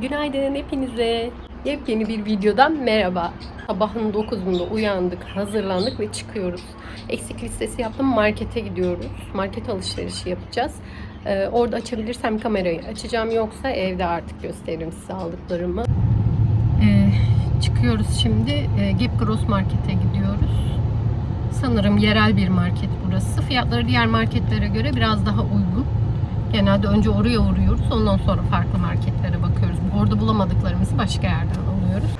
Günaydın hepinize. Yepyeni bir videodan merhaba. Sabahın 9'unda uyandık, hazırlandık ve çıkıyoruz. Eksik listesi yaptım, markete gidiyoruz. Market alışverişi yapacağız. Ee, orada açabilirsem kamerayı açacağım yoksa evde artık gösteririm size aldıklarımı. Ee, çıkıyoruz şimdi. Ee, Gap Gross Market'e gidiyoruz. Sanırım yerel bir market burası. Fiyatları diğer marketlere göre biraz daha uygun. Genelde önce oraya uğruyoruz. Ondan sonra farklı marketlere bakıyoruz. Orada bulamadıklarımızı başka yerden alıyoruz.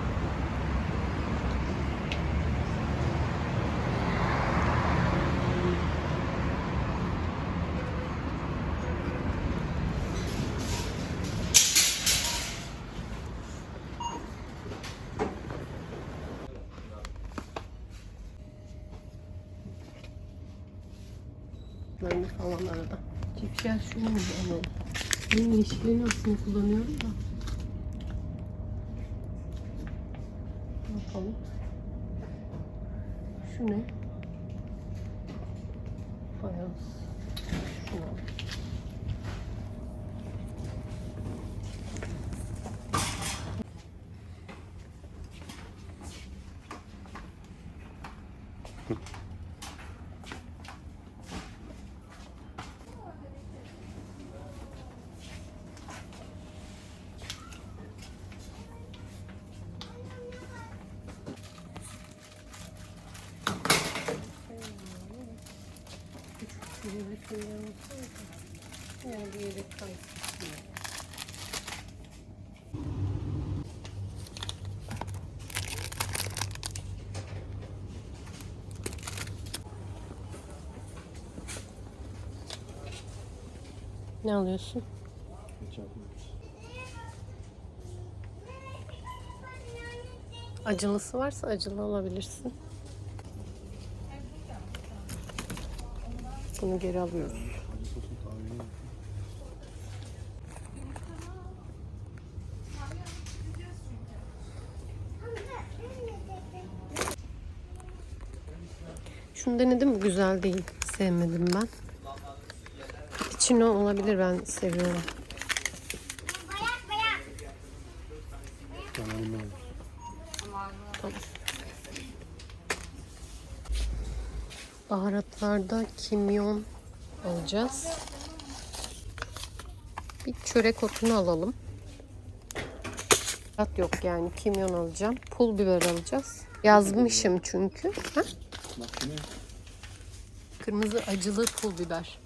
De falan arada. Cipşer şunu mu? Benim yeşillerin aslında kullanıyorum da. Ne yapalım? Şu ne? Fayans. Şunu al. Şuraya bir şey yapsaydı. Yani bir yere. Ne alıyorsun? Acılısı varsa acılı alabilirsin. Bunu geri alıyoruz. Şunu denedim? Güzel değil. Sevmedim ben. İçine olabilir ben seviyorum. Tamam. Baharatlarda kimyon alacağız. Bir çörek otunu alalım. Baharat yok yani kimyon alacağım. Pul biber alacağız. Yazmışım çünkü. Ha? Kırmızı acılı pul biber.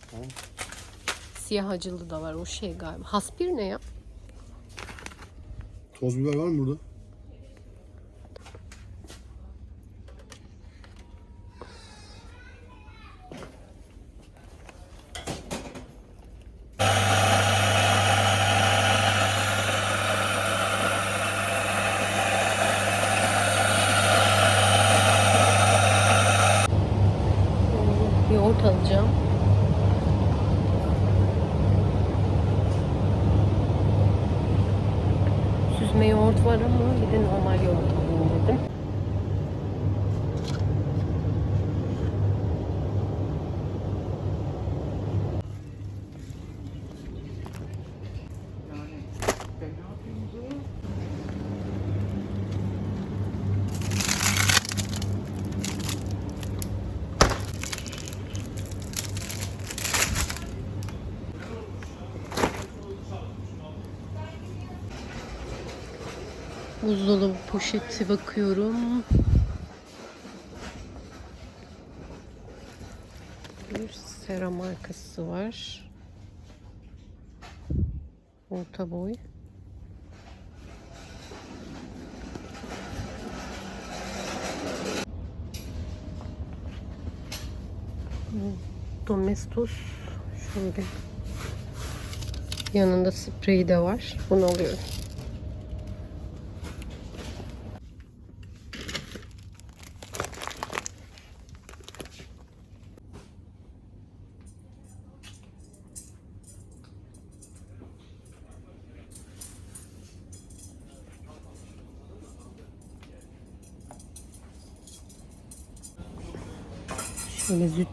Siyah acılı da var o şey galiba. Haspir ne ya? Toz biber var mı burada? Yoğurt alacağım. Süzme yoğurt var ama bir de normal yoğurt alayım dedim. Buzdolabı poşeti bakıyorum. Bir sera markası var. Orta boy. Domestos şöyle. Yanında spreyi de var. Bunu alıyorum.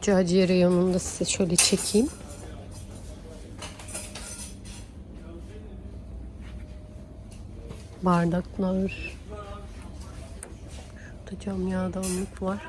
Şöyle züccaciye reyonunda size şöyle çekeyim. Bardaklar. Şurada cam yağdanlık var.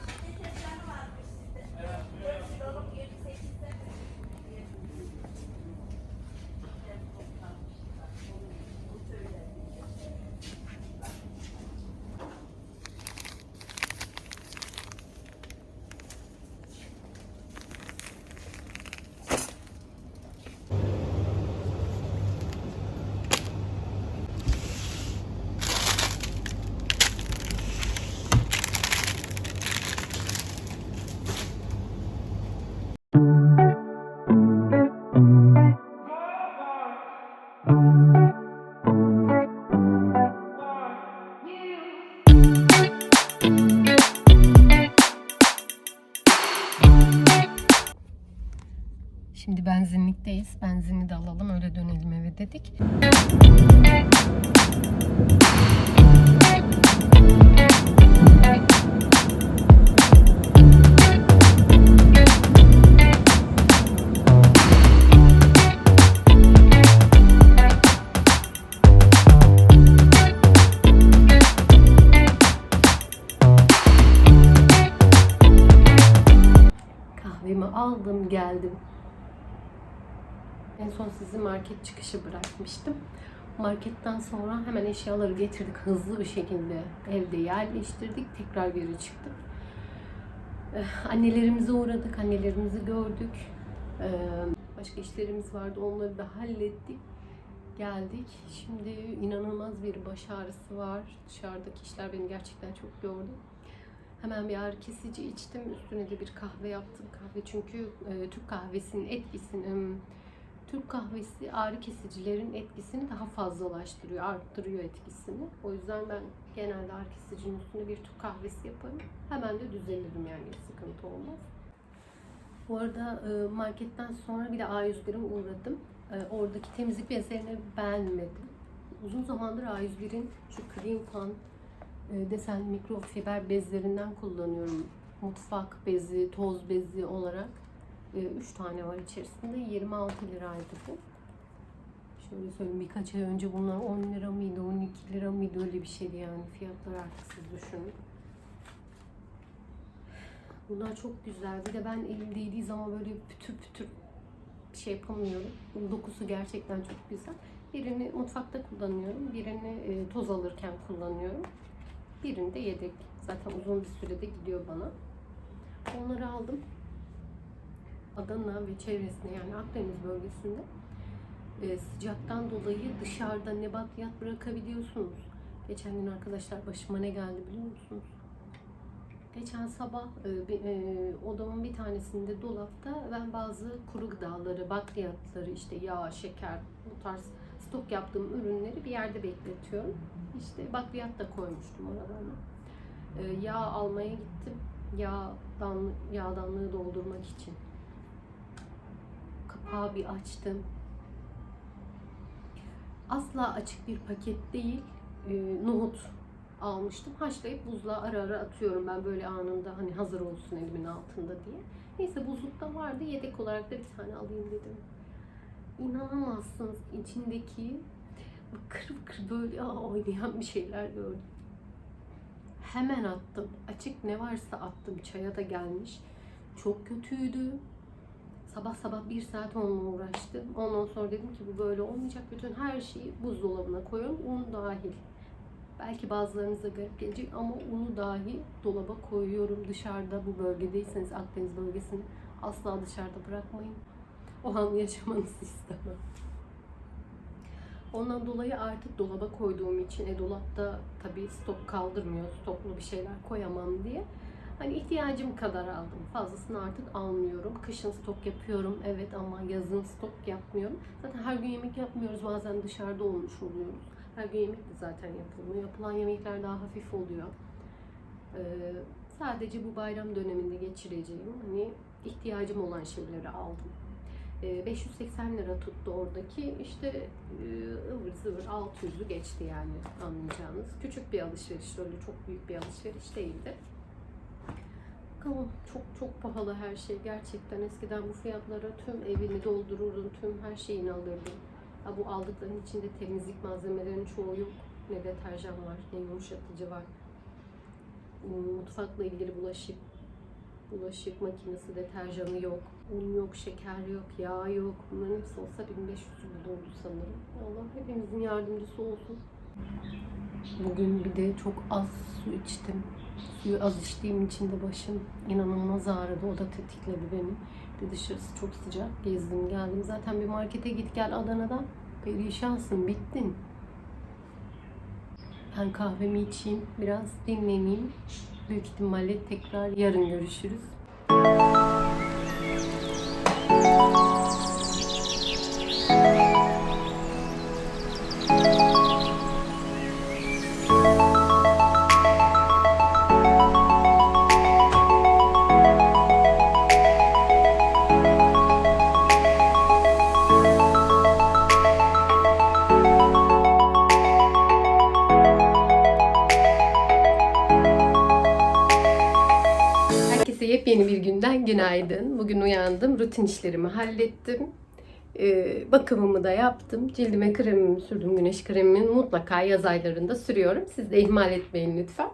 Benzinlikteyiz. Benzini de alalım öyle dönelim eve dedik. En son sizi market çıkışı bırakmıştım. Marketten sonra hemen eşyaları getirdik hızlı bir şekilde evde yerleştirdik. Tekrar geri çıktık. Eh, Annelerimize uğradık, annelerimizi gördük. Başka işlerimiz vardı, onları da hallettik. Geldik. Şimdi inanılmaz bir baş ağrısı var. Dışarıdaki işler beni gerçekten çok yordu. Hemen bir ağrı kesici içtim. Üstüne de bir kahve yaptım. Kahve çünkü e, Türk kahvesinin etkisini, em, Türk kahvesi ağrı kesicilerin etkisini daha fazlalaştırıyor, arttırıyor etkisini. O yüzden ben genelde ağrı kesicinin üstüne bir Türk kahvesi yaparım. Hemen de düzelirim yani sıkıntı olmaz. Bu arada e, marketten sonra bir de A101'e uğradım. E, Oradaki temizlik bezlerini beğenmedim. Uzun zamandır A101'in şu Clean Pan e, desen mikrofiber bezlerinden kullanıyorum. Mutfak bezi, toz bezi olarak. 3 tane var içerisinde. 26 liraydı bu. Şöyle söyleyeyim birkaç ay önce bunlar 10 lira mıydı, 12 lira mıydı öyle bir şeydi yani. Fiyatlar artık siz düşünün. Bunlar çok güzel. Bir de ben elim değdiği zaman böyle pütür pütür bir şey yapamıyorum. Dokusu gerçekten çok güzel. Birini mutfakta kullanıyorum. Birini e, toz alırken kullanıyorum. Birini de yedek. Zaten uzun bir sürede gidiyor bana. Onları aldım. Adana ve çevresinde yani Akdeniz bölgesinde e, sıcaktan dolayı dışarıda ne bakliyat bırakabiliyorsunuz. Geçen gün arkadaşlar başıma ne geldi biliyor musunuz? Geçen sabah e, e, odamın bir tanesinde dolapta ben bazı kuru gıdaları, bakliyatları, işte yağ, şeker, bu tarz stok yaptığım ürünleri bir yerde bekletiyorum. İşte bakliyat da koymuştum oralarına. E, yağ almaya gittim. Yağdan, yağdanlığı doldurmak için. Kapağı bir açtım. Asla açık bir paket değil. E, nohut almıştım. Haşlayıp buzluğa ara ara atıyorum ben böyle anında hani hazır olsun elimin altında diye. Neyse buzlukta vardı. Yedek olarak da bir tane alayım dedim. İnanamazsınız içindeki kır kır böyle oynayan bir şeyler gördüm. Hemen attım. Açık ne varsa attım. Çaya da gelmiş. Çok kötüydü. Sabah sabah bir saat onunla uğraştım. Ondan sonra dedim ki bu böyle olmayacak. Bütün her şeyi buzdolabına koyuyorum. Un dahil. Belki bazılarınıza garip gelecek ama unu dahi dolaba koyuyorum. Dışarıda bu bölgedeyseniz Akdeniz bölgesini asla dışarıda bırakmayın. O an yaşamanızı istemem. Ondan dolayı artık dolaba koyduğum için e dolapta tabii stok kaldırmıyor. Stoklu bir şeyler koyamam diye. Hani ihtiyacım kadar aldım. Fazlasını artık almıyorum. Kışın stok yapıyorum evet ama yazın stok yapmıyorum. Zaten her gün yemek yapmıyoruz. Bazen dışarıda olmuş oluyoruz. Her gün yemek de zaten yapılmıyor. Yapılan yemekler daha hafif oluyor. Ee, sadece bu bayram döneminde geçireceğim hani ihtiyacım olan şeyleri aldım. Ee, 580 lira tuttu oradaki. İşte e, ıvır zıvır 600'ü geçti yani anlayacağınız. Küçük bir alışveriş öyle çok büyük bir alışveriş değildi. Bakalım çok çok pahalı her şey gerçekten. Eskiden bu fiyatlara tüm evini doldururdun, tüm her şeyini alırdın. Ha, bu aldıkların içinde temizlik malzemelerinin çoğu yok. ne deterjan var, ne yumuşatıcı var. Hmm, Mutfakla ilgili bulaşık bulaşık makinesi deterjanı yok. Un yok, şeker yok, yağ yok. Bunların hepsi olsa 1500'ü bulurdu sanırım. Allah hepimizin yardımcısı olsun. Bugün bir de çok az su içtim. Suyu az içtiğim için de başım inanılmaz ağrıdı. O da tetikledi beni. Bir dışarısı çok sıcak. Gezdim geldim. Zaten bir markete git gel Adana'dan. Perişansın, bittin. Ben kahvemi içeyim, biraz dinleneyim. Büyük ihtimalle tekrar yarın görüşürüz. Günaydın. Bugün uyandım, rutin işlerimi hallettim. Ee, bakımımı da yaptım. Cildime kremimi sürdüm, güneş kremimi mutlaka yaz aylarında sürüyorum. Siz de ihmal etmeyin lütfen.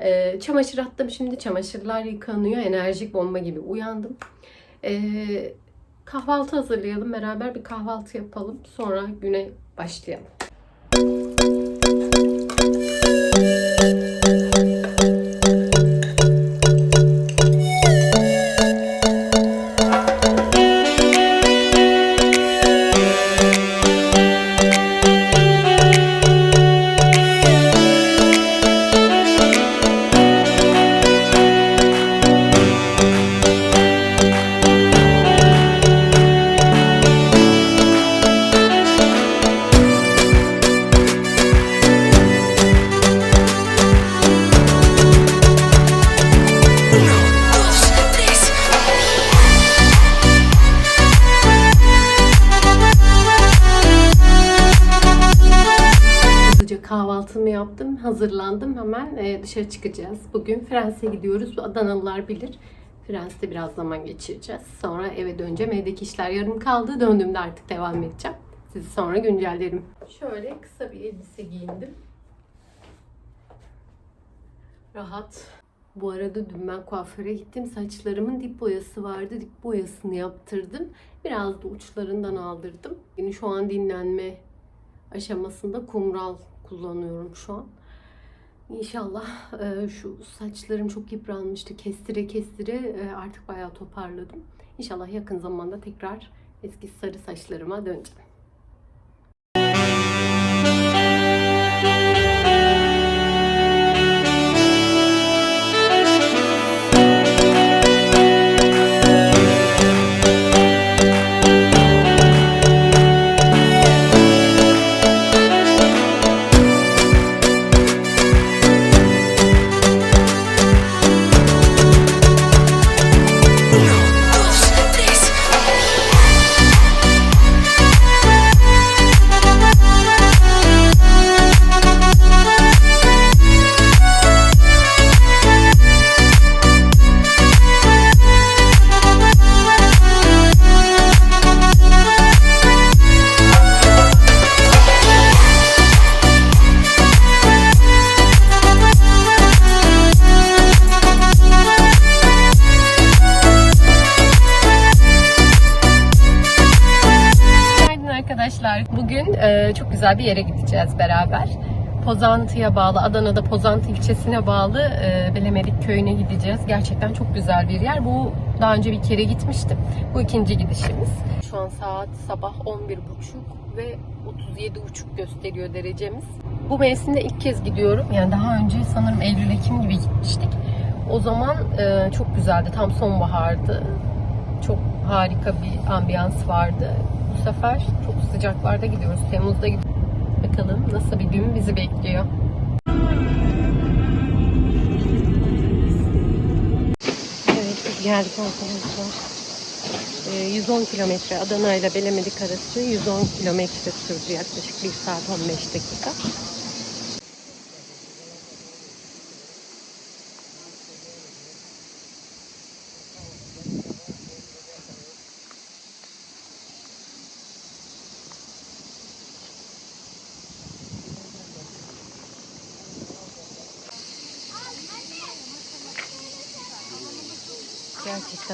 Ee, çamaşır attım şimdi, çamaşırlar yıkanıyor. Enerjik bomba gibi uyandım. Ee, kahvaltı hazırlayalım, beraber bir kahvaltı yapalım. Sonra güne başlayalım. Hazırlandım. Hemen e, dışarı çıkacağız. Bugün Fransa'ya gidiyoruz. Adanalılar bilir. Fransa'da biraz zaman geçireceğiz. Sonra eve döneceğim. Evdeki işler yarım kaldı. Döndüğümde artık devam edeceğim. Sizi sonra güncellerim. Şöyle kısa bir elbise giyindim. Rahat. Bu arada dün ben kuaföre gittim. Saçlarımın dip boyası vardı. Dip boyasını yaptırdım. Biraz da uçlarından aldırdım. Yani şu an dinlenme aşamasında kumral kullanıyorum şu an. İnşallah e, şu saçlarım çok yıpranmıştı. Kestire kestire e, artık bayağı toparladım. İnşallah yakın zamanda tekrar eski sarı saçlarıma döneceğim. E, çok güzel bir yere gideceğiz beraber. Pozantı'ya bağlı, Adana'da Pozantı ilçesine bağlı e, Belemedik köyüne gideceğiz. Gerçekten çok güzel bir yer. Bu daha önce bir kere gitmiştim. Bu ikinci gidişimiz. Şu an saat sabah 11.30 ve 37.5 gösteriyor derecemiz. Bu mevsimde ilk kez gidiyorum. Yani daha önce sanırım Eylül-Ekim gibi gitmiştik. O zaman e, çok güzeldi. Tam sonbahardı. Çok harika bir ambiyans vardı. Bu sefer çok sıcaklarda gidiyoruz. Temmuz'da gidiyoruz. Bakalım nasıl bir gün bizi bekliyor. Evet biz geldik arkadaşlar. Ee, 110 kilometre Adana ile Belemedik arası 110 kilometre sürdü yaklaşık 1 saat 15 dakika.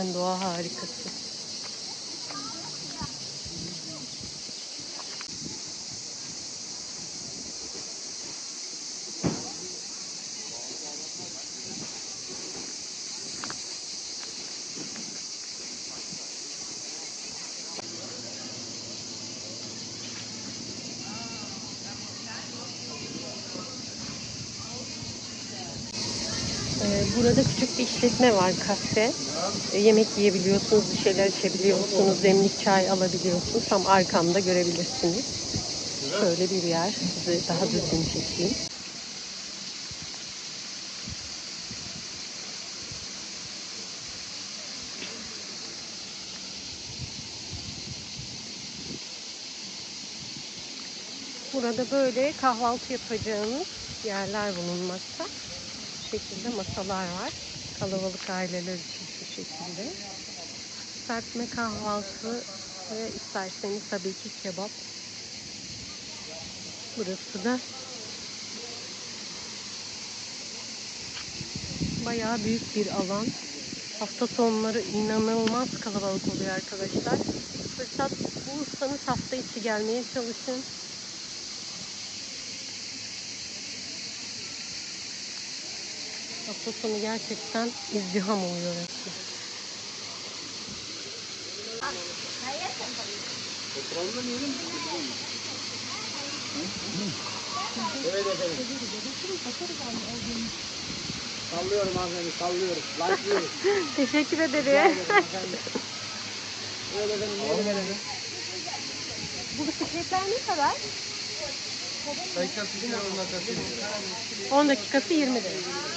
Gerçekten doğa harikası. Ee, Burada küçük bir işletme var kafe. Ee, Yemek yiyebiliyorsunuz, bir şeyler içebiliyorsunuz, demlik çay alabiliyorsunuz. Tam arkamda görebilirsiniz. Şöyle bir yer. Size daha düzgün çekeyim. Burada böyle kahvaltı yapacağınız yerler bulunmakta. Bu şekilde masalar var. Kalabalık aileler için şekilde. Serpme kahvaltı ve isterseniz tabii ki kebap. Burası da bayağı büyük bir alan. Hafta sonları inanılmaz kalabalık oluyor arkadaşlar. Fırsat bulursanız hafta içi gelmeye çalışın. Hafta sonu gerçekten izdiham oluyor resmen. Sallıyorum hanımefendi, sallıyorum. Like'lıyorum. Teşekkür ederim. Evet efendim, yeni gelelim. Bu bisikletler ne kadar? Dakika sizin onunla taşıyın. 10 dakikası 20 lira.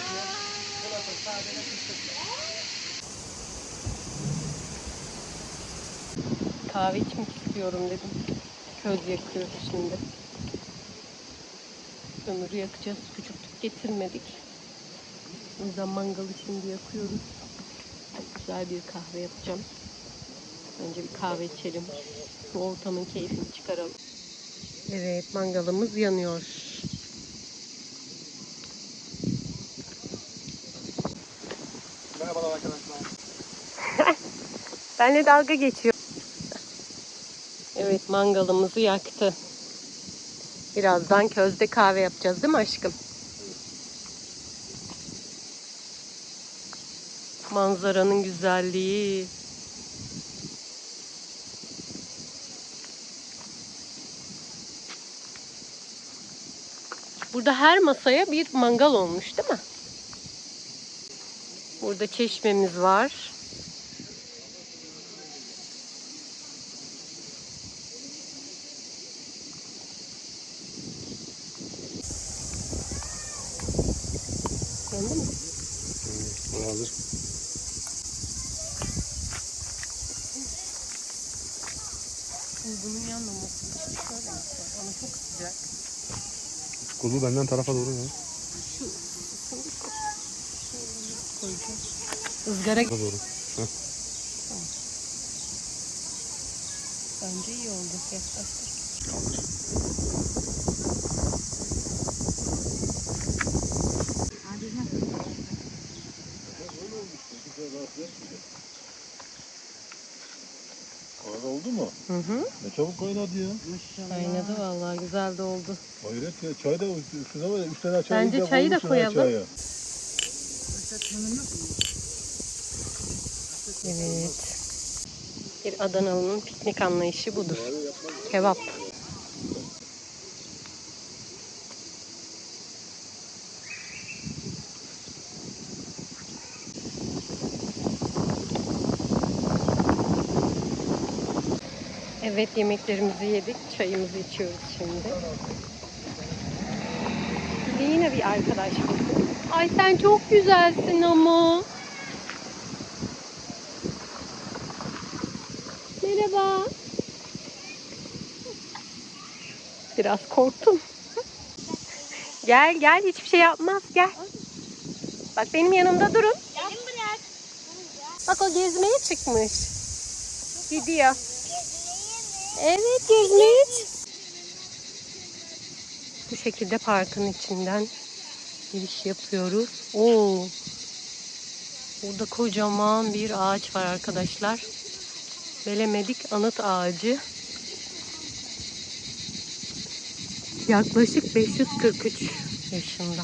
Kahve içmek istiyorum dedim. Köz yakıyoruz şimdi. Kömürü yakacağız. Küçük getirmedik. O yüzden mangalı şimdi yakıyoruz. Güzel bir kahve yapacağım. Önce bir kahve içelim. Bu ortamın keyfini çıkaralım. Evet mangalımız yanıyor. Merhabalar arkadaşlar. Benle dalga geçiyor. Mangalımızı yaktı. Birazdan közde kahve yapacağız değil mi aşkım? Manzaranın güzelliği. Burada her masaya bir mangal olmuş değil mi? Burada çeşmemiz var. Yandı mı? Bu hazır. Bunun yanmaması için şöyle yapacağım ama çok sıcak. Kulu benden tarafa doğru ya. Koyacağım. Izgara Tarafa doğru. bence iyi oldu. Yaklaştır. Kahve oldu mu? Hı hı. Ne çabuk kaynadı ya. Kaynadı vallahi güzel de oldu. Hayret ya. Çay da üstüne var ya. Üç tane çay Bence çayı da koyalım. çaya. Evet. Bir Adanalı'nın piknik anlayışı budur. Kebap. Evet yemeklerimizi yedik. Çayımızı içiyoruz şimdi. De Yine bir arkadaş buldum. Ay sen çok güzelsin ama. Merhaba. Biraz korktum. gel gel hiçbir şey yapmaz gel. Bak benim yanımda durun. Bak o gezmeye çıkmış. Gidiyor. Evet gezmeye çık- Bu şekilde parkın içinden giriş yapıyoruz. Oo. Burada kocaman bir ağaç var arkadaşlar. Belemedik anıt ağacı. Yaklaşık 543 yaşında.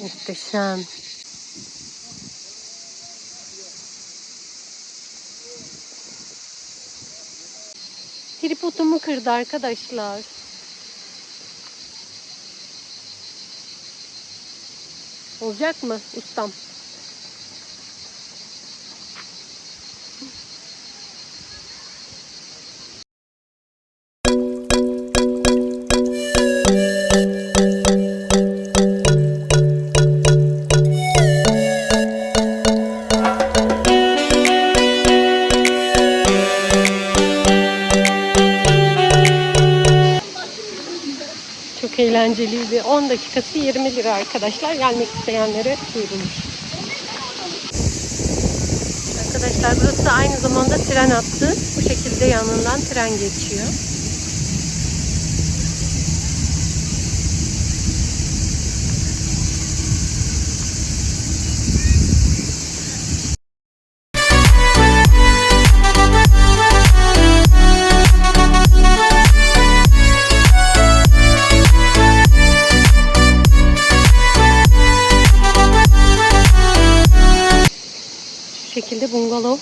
Muhteşem. Tripodumu kırdı arkadaşlar. Olacak mı ustam? Eğlenceliydi. 10 dakikası 20 lira arkadaşlar. Gelmek isteyenlere duyurulur. Arkadaşlar burası aynı zamanda tren hattı. Bu şekilde yanından tren geçiyor. Şekilde bungalov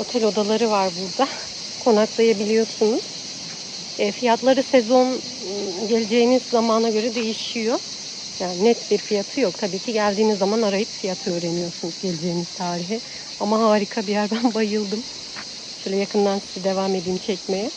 otel odaları var burada. Konaklayabiliyorsunuz. E, fiyatları sezon ım, geleceğiniz zamana göre değişiyor. Yani net bir fiyatı yok. Tabii ki geldiğiniz zaman arayıp fiyatı öğreniyorsunuz geleceğiniz tarihi. Ama harika bir yer. Ben bayıldım. Şöyle yakından size devam edeyim çekmeye.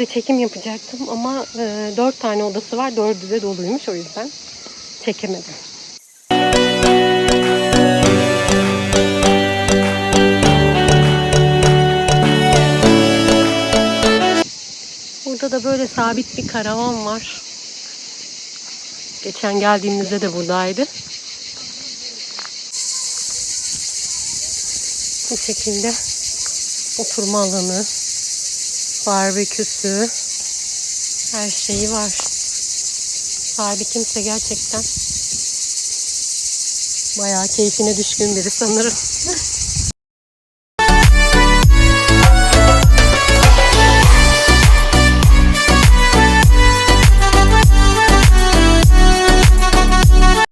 Size çekim yapacaktım ama e, 4 tane odası var. Dördü de doluymuş o yüzden çekemedim. Burada da böyle sabit bir karavan var. Geçen geldiğimizde de buradaydı. Bu şekilde oturma alanı, barbeküsü, her şeyi var. Sahibi kimse gerçekten bayağı keyfine düşkün biri sanırım.